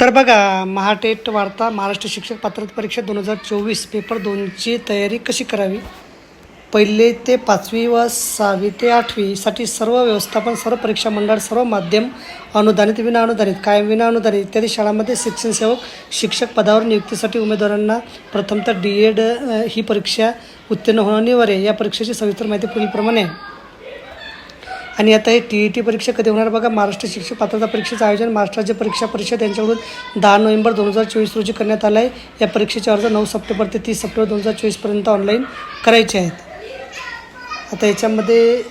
तर बघा महाटेट वार्ता महाराष्ट्र शिक्षक पात्रता परीक्षा दोन हजार चोवीस पेपर दोनची तयारी कशी करावी? पहिले ते पाचवी व सहावी ते आठवीसाठी सर्व व्यवस्थापन सर्व परीक्षा मंडळ सर्व माध्यम अनुदानित विना अनुदानित कायम विनाअनुदानित इत्यादी शाळांमध्ये शिक्षण सेवक शिक्षक पदावर नियुक्तीसाठी उमेदवारांना प्रथमतः डी एड ही परीक्षा उत्तीर्ण होणं अनिवार्य या परीक्षेची सविस्तर माहिती पुढीलप्रमाणे आहे. आणि आता हे टी ई टी परीक्षा कधी होणार? बघा महाराष्ट्र शिक्षक पात्रता परीक्षेचं आयोजन महाराष्ट्र राज्य परीक्षा परिषद यांच्याकडून दहा नोव्हेंबर दोन हजार चोवीस रोजी करण्यात आलं आहे या परीक्षेचे अर्ज नऊ सप्टेंबर ते तीस सप्टेंबर दोन हजार चोवीसपर्यंत ऑनलाईन करायचे आहेत. आता याच्यामध्ये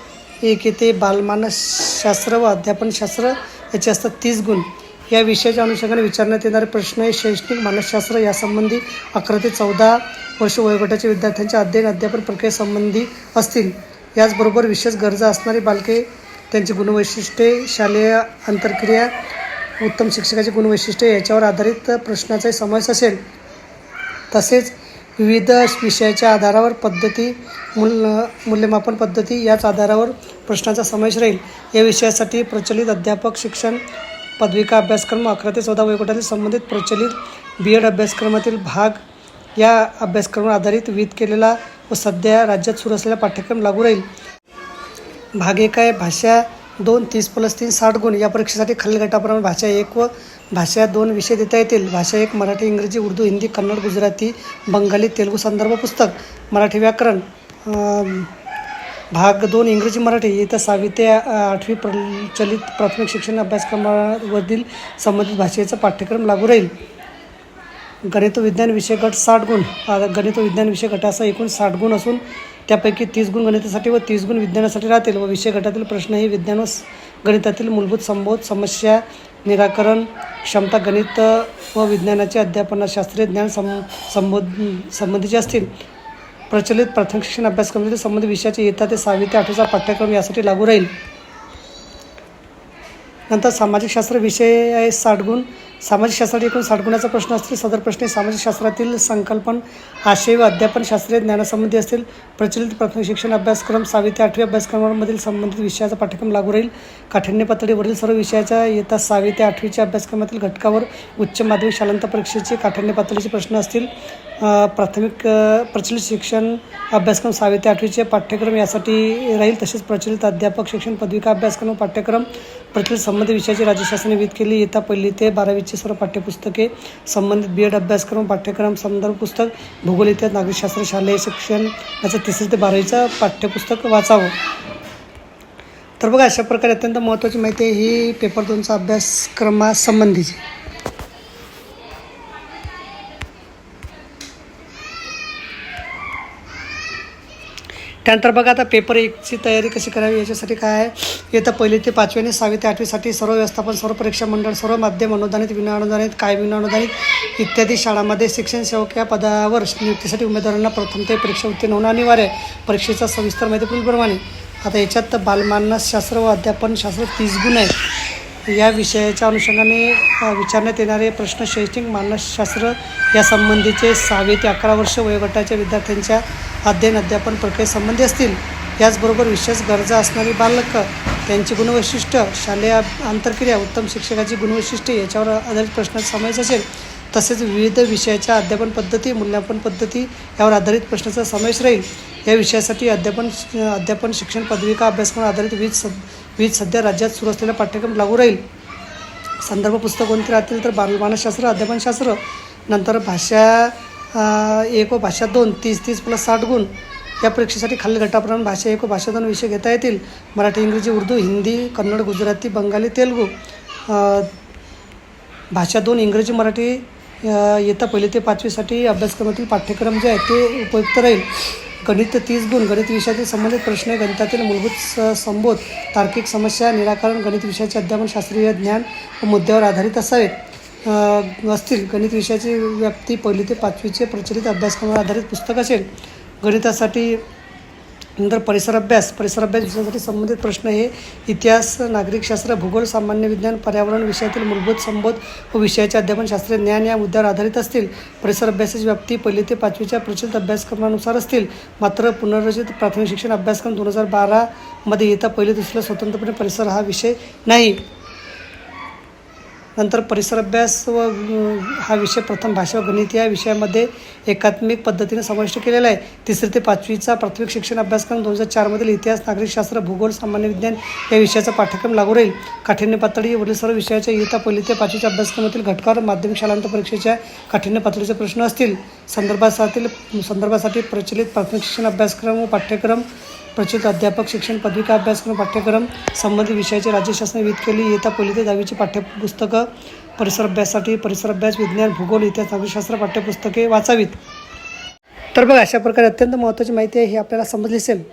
एक येते बालमानसशास्त्र व अध्यापनशास्त्र. याचे असतात तीस गुण. या विषयाच्या अनुषंगाने विचारण्यात येणारे प्रश्न हे शैक्षणिक मानसशास्त्र यासंबंधी अकरा ते चौदा वर्ष वयोगटाच्या विद्यार्थ्यांच्या अध्ययन अध्यापन प्रक्रियेसंबंधी असतील. याचबरोबर विशेष गरजा असणारी बालके त्यांची गुणवैशिष्ट्ये शालेय आंतरक्रिया उत्तम शिक्षकाची गुणवैशिष्ट्ये याच्यावर आधारित प्रश्नाचाही समावेश असेल. तसेच विविध विषयाच्या आधारावर पद्धती मूल मूल्यमापन पद्धती याच आधारावर प्रश्नांचा समावेश राहील. या विषयासाठी प्रचलित अध्यापक शिक्षण पदविका अभ्यासक्रम अकरा ते चौदा वयोगटातील संबंधित प्रचलित बी एड अभ्यासक्रमातील भाग या अभ्यासक्रमावर आधारित विध केलेला व सध्या राज्यात सुरू असलेला पाठ्यक्रम लागू राहील. भाग एक आहे भाषा दोन तीस प्लस तीन साठ गुण. या परीक्षेसाठी खालील गटाप्रमाणे भाषा एक व भाषा दोन विषय देता येतील. भाषा एक मराठी इंग्रजी उर्दू हिंदी कन्नड गुजराती बंगाली तेलुगू संदर्भ पुस्तक मराठी व्याकरण भाग दोन इंग्रजी मराठी. इथं सहावी ते आठवी प्रचलित प्राथमिक शिक्षण अभ्यासक्रमावरील संबंधित भाषेचा पाठ्यक्रम लागू राहील. गणित विज्ञान विषय गट साठ गुण. गणित विज्ञान विषय गटाचा एकूण साठ गुण असून त्यापैकी तीस गुण गणितासाठी व तीस गुण विज्ञानासाठी राहतील व विषय गटातील प्रश्न हे विज्ञान व गणितातील मूलभूत संबोध समस्या निराकरण क्षमता गणित व विज्ञानाचे अध्यापना शास्त्रीय ज्ञान सं संबोध संबंधीचे असतील. प्रचलित प्राथमिक शिक्षण अभ्यासक्रमातील संबंधित विषयाचे येता ते सहावी ते आठवीचा पाठ्यक्रम यासाठी लागू राहील. नंतर सामाजिक शास्त्र विषय आहे साठ गुण. सामाजिक शास्त्रात एकूण साठ गुणाचा प्रश्न असतील सदर प्रश्न सामाजिक शास्त्रातील संकल्पन आशय व अध्यापन शास्त्रीय ज्ञानासंबंधी असतील. प्रचलित प्राथमिक शिक्षण अभ्यासक्रम सहावी ते आठवी अभ्यासक्रमांमधील संबंधित विषयाचा पाठ्यक्रम लागू राहील. काठिण्य पातळीवरील सर्व विषयाच्या येता सहावी ते आठवीच्या अभ्यासक्रमातील घटकावर उच्च माध्यमिक शालांत परीक्षेचे काठिण्य पातळीचे प्रश्न असतील. प्राथमिक प्रचलित शिक्षण अभ्यासक्रम सहावी ते आठवीचे पाठ्यक्रम यासाठी राहील. तसेच प्रचलित अध्यापक शिक्षण पदविका अभ्यासक्रम पाठ्यक्रम प्रचलित संबंधित विषयाची राज्य शासनाने विध केली. येता पहिली ते बारावीची सर्व पाठ्यपुस्तके संबंधित बी एड अभ्यासक्रम पाठ्यक्रम संदर्भ पुस्तक भूगोल इतिहास नागरिकशास्त्र शालेय शिक्षण याचं तिसरी ते बारावीचं पाठ्यपुस्तक वाचावं. तर बघा अशा प्रकारे अत्यंत महत्त्वाची माहिती आहे ही पेपर दोनचा अभ्यासक्रमासंबंधीची. त्यानंतर बघा आता पेपर एकची तयारी कशी करावी याच्यासाठी काय आहे? येतं पहिली ते पाचवी आणि सहावी ते आठवीसाठी सर्व व्यवस्थापन सर्व परीक्षा मंडळ सर्व माध्यम अनुदानित विना अनुदानित काय विना अनुदानित इत्यादी शाळांमध्ये शिक्षण सेवक या पदावर नियुक्तीसाठी उमेदवारांना प्रथम ते परीक्षा उत्तीर्ण होणं अनिवार्य आहे. परीक्षेचा सविस्तर माहिती पुढीलप्रमाणे. आता याच्यात बालमानसशास्त्र व अध्यापनशास्त्र तीस गुण आहेत. या विषयाच्या अनुषंगाने विचारण्यात येणारे प्रश्न शैक्षणिक मानसशास्त्र यासंबंधीचे सहावे ते अकरा वर्ष वयोगटाच्या विद्यार्थ्यांच्या अध्ययन अध्यापन प्रक्रियेसंबंधी असतील याचबरोबर विशेष गरजा असणारी बालकं त्यांची गुणवैशिष्ट शालेय आंतरक्रिया उत्तम शिक्षकाची गुणवैशिष्ट्ये याच्यावर आधारित प्रश्नात समावेश असेल तसेच विविध विषयाच्या अध्यापन पद्धती मूल्यांकन पद्धती यावर आधारित प्रश्नाचा समावेश राहील. या विषयासाठी अध्यापन अध्यापन शिक्षण पदविका अभ्यासक्रम आधारित विविध सद विविध सध्या राज्यात सुरू असलेला पाठ्यक्रम लागू राहील. संदर्भ पुस्तक कोणते राहतील तर बालमानसशास्त्र अध्यापनशास्त्र नंतर भाषा एक व भाषा दोन तीस तीस प्लस साठ गुण. या परीक्षेसाठी खालील गटाप्रमाणे भाषा एक भाषा दोन विषय घेता येतील. मराठी इंग्रजी उर्दू हिंदी कन्नड गुजराती बंगाली तेलुगू. भाषा दोन इंग्रजी मराठी येता पहिले पहिली ते पाचवीसाठी अभ्यासक्रमातील पाठ्यक्रम जे आहे ते उपयुक्त राहील. गणित तीस गुण गणित विषयातील संबंधित प्रश्न गणितातील मूलभूत स संबोध तार्किक समस्या निराकरण गणित विषयाचे अध्यापन शास्त्रीय ज्ञान व मुद्द्यावर आधारित असावेत. असतील गणित विषयाची व्याप्ती पहिली ते पाचवीचे प्रचलित अभ्यासक्रमावर आधारित पुस्तक असेल. गणितासाठी नंतर परिसर अभ्यास. परिसर अभ्यास विषयासाठी संबंधित प्रश्न हे इतिहास नागरिकशास्त्र भूगोल सामान्य विज्ञान पर्यावरण विषयातील मूलभूत संबोध व विषयाचे अध्यापन शास्त्रीय ज्ञान या मुद्द्यावर आधारित असतील. परिसर अभ्यासाची व्याप्ती पहिली ते पाचवीच्या प्रचलित अभ्यासक्रमानुसार असतील. मात्र पुनर्रचित प्राथमिक शिक्षण अभ्यासक्रम दोन हजार बारामध्ये येता पहिले दुसऱ्या स्वतंत्रपणे परिसर हा विषय नाही. नंतर परिसर अभ्यास व हा विषय प्रथम भाषा व गणित या विषयामध्ये एकात्मिक पद्धतीने समाविष्ट केलेला आहे. तिसरी ते पाचवीचा प्राथमिक शिक्षण अभ्यासक्रम दोन हजार चारमधील इतिहास नागरिकशास्त्र भूगोल सामान्य विज्ञान या विषयाचा पाठ्यक्रम लागू राहील. काठिण्य पातळी वरील सर्व विषयाच्या इयत्ता पहिली ते पाचवीच्या अभ्यासक्रमातील घटकावर माध्यमिक शालांत परीक्षेच्या काठिण्य पातळीचे प्रश्न असतील. संदर्भासाठी संदर्भासाठी प्रचलित प्राथमिक शिक्षण अभ्यासक्रम व पाठ्यक्रम प्रचलित अध्यापक शिक्षण पदविका अभ्यासक्रम पाठ्यक्रम संबंधित विषयाचे राज्य शासनाने विहित केली. इयत्ता पहिली ते दहावीची पाठ्यपुस्तकं परिसर अभ्यासासाठी परिसर अभ्यास विज्ञान भूगोल इतिहास नागरिकशास्त्र पाठ्यपुस्तके वाचावीत. तर बघा अशा प्रकारे अत्यंत महत्त्वाची माहिती आहे ही आपल्याला समजली असेल.